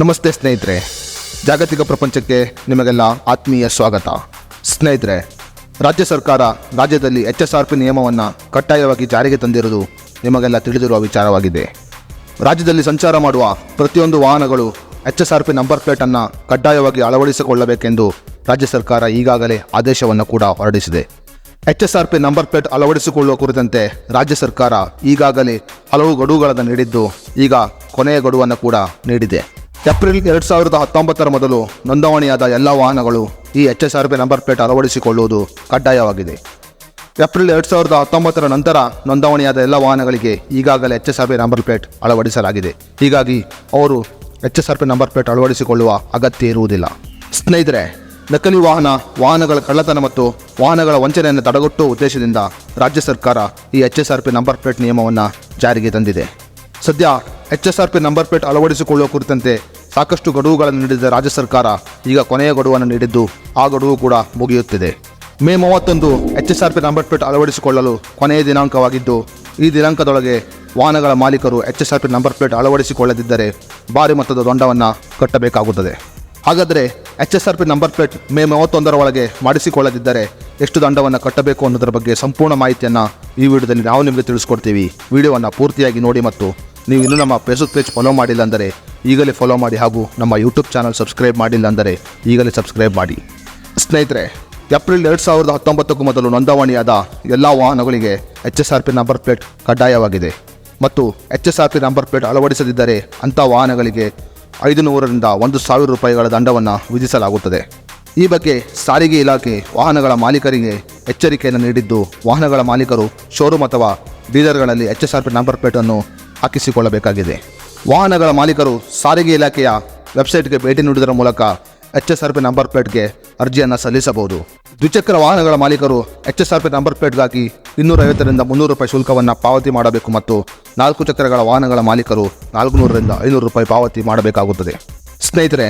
ನಮಸ್ತೆ ಸ್ನೇಹಿತರೆ. ಜಾಗತಿಕ ಪ್ರಪಂಚಕ್ಕೆ ನಿಮಗೆಲ್ಲ ಆತ್ಮೀಯ ಸ್ವಾಗತ. ಸ್ನೇಹಿತರೆ, ರಾಜ್ಯ ಸರ್ಕಾರ ರಾಜ್ಯದಲ್ಲಿ ಎಚ್ ಎಸ್ ಆರ್ ಪಿ ನಿಯಮವನ್ನು ಕಡ್ಡಾಯವಾಗಿ ಜಾರಿಗೆ ತಂದಿರುವುದು ನಿಮಗೆಲ್ಲ ತಿಳಿದಿರುವ ವಿಚಾರವಾಗಿದೆ. ರಾಜ್ಯದಲ್ಲಿ ಸಂಚಾರ ಮಾಡುವ ಪ್ರತಿಯೊಂದು ವಾಹನಗಳು H S R P number ಪ್ಲೇಟನ್ನು ಕಡ್ಡಾಯವಾಗಿ ಅಳವಡಿಸಿಕೊಳ್ಳಬೇಕೆಂದು ರಾಜ್ಯ ಸರ್ಕಾರ ಈಗಾಗಲೇ ಆದೇಶವನ್ನು ಕೂಡ ಹೊರಡಿಸಿದೆ. H S R P number plate ಅಳವಡಿಸಿಕೊಳ್ಳುವ ಕುರಿತಂತೆ ರಾಜ್ಯ ಸರ್ಕಾರ ಈಗಾಗಲೇ ಹಲವು ಗಡುವುಗಳನ್ನು ನೀಡಿದ್ದು, ಈಗ ಕೊನೆಯ ಗಡುವನ್ನು ಕೂಡ ನೀಡಿದೆ. ಏಪ್ರಿಲ್ ಎರಡು ಸಾವಿರದ ಹತ್ತೊಂಬತ್ತರ ಮೊದಲು ನೋಂದಾವಣಿಯಾದ ಎಲ್ಲ ವಾಹನಗಳು ಈ H S R P number plate ಅಳವಡಿಸಿಕೊಳ್ಳುವುದು ಕಡ್ಡಾಯವಾಗಿದೆ. ಏಪ್ರಿಲ್ ಎರಡು ಸಾವಿರದ ಹತ್ತೊಂಬತ್ತರ ನಂತರ ನೋಂದಣಿಯಾದ ಎಲ್ಲ ವಾಹನಗಳಿಗೆ ಈಗಾಗಲೇ H S R P number plate ಅಳವಡಿಸಲಾಗಿದೆ. ಹೀಗಾಗಿ ಅವರು H S R P number plate ಅಳವಡಿಸಿಕೊಳ್ಳುವ ಅಗತ್ಯ ಇರುವುದಿಲ್ಲ. ಸ್ನೇಹಿತರೆ ನಕಲಿ ವಾಹನ, ವಾಹನಗಳ ಕಳ್ಳತನ ಮತ್ತು ವಾಹನಗಳ ವಂಚನೆಯನ್ನು ತಡೆಗಟ್ಟುವ ಉದ್ದೇಶದಿಂದ ರಾಜ್ಯ ಸರ್ಕಾರ ಈ H S R P number plate ನಿಯಮವನ್ನು ಜಾರಿಗೆ ತಂದಿದೆ. ಸದ್ಯ H S R P number plate ಅಳವಡಿಸಿಕೊಳ್ಳುವ ಕುರಿತಂತೆ ಸಾಕಷ್ಟು ಗಡುವುಗಳನ್ನು ನೀಡಿದ ರಾಜ್ಯ ಸರ್ಕಾರ ಈಗ ಕೊನೆಯ ಗಡುವನ್ನು ನೀಡಿದ್ದು ಆ ಗಡುವು ಕೂಡ ಮುಗಿಯುತ್ತಿದೆ. ಮೇ ಮೂವತ್ತೊಂದು H S R P number plate ಅಳವಡಿಸಿಕೊಳ್ಳಲು ಕೊನೆಯ ದಿನಾಂಕವಾಗಿದ್ದು, ಈ ದಿನಾಂಕದೊಳಗೆ ವಾಹನಗಳ ಮಾಲೀಕರು H S R P number plate ಅಳವಡಿಸಿಕೊಳ್ಳದಿದ್ದರೆ ಭಾರಿ ಮೊತ್ತದ ದಂಡವನ್ನು ಕಟ್ಟಬೇಕಾಗುತ್ತದೆ. ಹಾಗಾದರೆ H S R P number plate May ಮೂವತ್ತೊಂದರ ಒಳಗೆ ಮಾಡಿಸಿಕೊಳ್ಳದಿದ್ದರೆ ಎಷ್ಟು ದಂಡವನ್ನು ಕಟ್ಟಬೇಕು ಅನ್ನೋದರ ಬಗ್ಗೆ ಸಂಪೂರ್ಣ ಮಾಹಿತಿಯನ್ನು ಈ ವಿಡಿಯೋದಲ್ಲಿ ನಾವು ನಿಮಗೆ ತಿಳಿಸ್ಕೊಡ್ತೀವಿ. ವಿಡಿಯೋವನ್ನು ಪೂರ್ತಿಯಾಗಿ ನೋಡಿ ಮತ್ತು ನೀವು ಇನ್ನೂ ನಮ್ಮ ಫೇಸ್ಬುಕ್ ಪೇಜ್ ಫಾಲೋ ಮಾಡಿಲ್ಲ ಅಂದರೆ ಈಗಲೇ ಫಾಲೋ ಮಾಡಿ ಹಾಗೂ ನಮ್ಮ ಯೂಟ್ಯೂಬ್ ಚಾನಲ್ ಸಬ್ಸ್ಕ್ರೈಬ್ ಮಾಡಿಲ್ಲ ಅಂದರೆ ಈಗಲೇ ಸಬ್ಸ್ಕ್ರೈಬ್ ಮಾಡಿ. ಸ್ನೇಹಿತರೆ ಏಪ್ರಿಲ್ ಎರಡು ಸಾವಿರದ ಹತ್ತೊಂಬತ್ತಕ್ಕೂ ಮೊದಲು ನೋಂದಾವಣಿಯಾದ ಎಲ್ಲ ವಾಹನಗಳಿಗೆ H S R P number plate ಕಡ್ಡಾಯವಾಗಿದೆ. ಮತ್ತು H S R P number plate ಅಳವಡಿಸದಿದ್ದರೆ ಅಂಥ ವಾಹನಗಳಿಗೆ ಐದು ನೂರರಿಂದ ಒಂದು ಸಾವಿರ ರೂಪಾಯಿಗಳ ದಂಡವನ್ನು ವಿಧಿಸಲಾಗುತ್ತದೆ. ಈ ಬಗ್ಗೆ ಸಾರಿಗೆ ಇಲಾಖೆ ವಾಹನಗಳ ಮಾಲೀಕರಿಗೆ ಎಚ್ಚರಿಕೆಯನ್ನು ನೀಡಿದ್ದು, ವಾಹನಗಳ ಮಾಲೀಕರು ಶೋರೂಮ್ ಅಥವಾ ಡೀಲರ್ಗಳಲ್ಲಿ H S R P number ಪ್ಲೇಟನ್ನು ಹಾಕಿಸಿಕೊಳ್ಳಬೇಕಾಗಿದೆ. ವಾಹನಗಳ ಮಾಲೀಕರು ಸಾರಿಗೆ ಇಲಾಖೆಯ ವೆಬ್ಸೈಟ್ಗೆ ಭೇಟಿ ನೀಡುವುದರ ಮೂಲಕ H S R P number ಪ್ಲೇಟ್ಗೆ ಅರ್ಜಿಯನ್ನು ಸಲ್ಲಿಸಬಹುದು. ದ್ವಿಚಕ್ರ ವಾಹನಗಳ ಮಾಲೀಕರು H S R P number ಪ್ಲೇಟ್ಗಾಗಿ ಇನ್ನೂರೈವತ್ತರಿಂದ ಮುನ್ನೂರು ರೂಪಾಯಿ ಶುಲ್ಕವನ್ನು ಪಾವತಿ ಮಾಡಬೇಕು ಮತ್ತು ನಾಲ್ಕು ಚಕ್ರಗಳ ವಾಹನಗಳ ಮಾಲೀಕರು ನಾಲ್ಕುನೂರರಿಂದ ಐನೂರು ರೂಪಾಯಿ ಪಾವತಿ ಮಾಡಬೇಕಾಗುತ್ತದೆ. ಸ್ನೇಹಿತರೆ,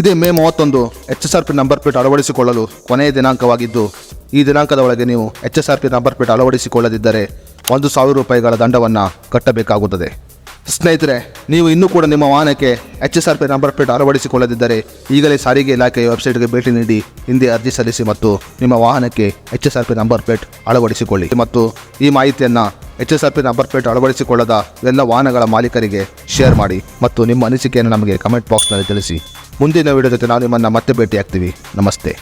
ಇದೇ ಮೇ ಮೂವತ್ತೊಂದು H S R P number plate ಅಳವಡಿಸಿಕೊಳ್ಳಲು ಕೊನೆಯ ದಿನಾಂಕವಾಗಿದ್ದು, ಈ ದಿನಾಂಕದ ಒಳಗೆ ನೀವು H S R P number plate ಅಳವಡಿಸಿಕೊಳ್ಳದಿದ್ದರೆ ಒಂದು ಸಾವಿರ ರೂಪಾಯಿಗಳ ದಂಡವನ್ನು ಕಟ್ಟಬೇಕಾಗುತ್ತದೆ. ಸ್ನೇಹಿತರೆ, ನೀವು ಇನ್ನೂ ಕೂಡ ನಿಮ್ಮ ವಾಹನಕ್ಕೆ H S R P number plate ಅಳವಡಿಸಿಕೊಳ್ಳದಿದ್ದರೆ ಈಗಲೇ ಸಾರಿಗೆ ಇಲಾಖೆಯ ವೆಬ್ಸೈಟ್ಗೆ ಭೇಟಿ ನೀಡಿ ಹಿಂದೆ ಅರ್ಜಿ ಸಲ್ಲಿಸಿ ಮತ್ತು ನಿಮ್ಮ ವಾಹನಕ್ಕೆ H S R P number plate ಅಳವಡಿಸಿಕೊಳ್ಳಿ. ಮತ್ತು ಈ ಮಾಹಿತಿಯನ್ನು H S R P number plate ಅಳವಡಿಸಿಕೊಳ್ಳದ ಎಲ್ಲ ವಾಹನಗಳ ಮಾಲೀಕರಿಗೆ ಶೇರ್ ಮಾಡಿ ಮತ್ತು ನಿಮ್ಮ ಅನಿಸಿಕೆಯನ್ನು ನಮಗೆ ಕಮೆಂಟ್ ಬಾಕ್ಸ್ನಲ್ಲಿ ತಿಳಿಸಿ. ಮುಂದಿನ ವಿಡಿಯೋ ಜೊತೆ ನಾವು ನಿಮ್ಮನ್ನು ಮತ್ತೆ ಭೇಟಿಯಾಗ್ತೀವಿ. ನಮಸ್ತೆ.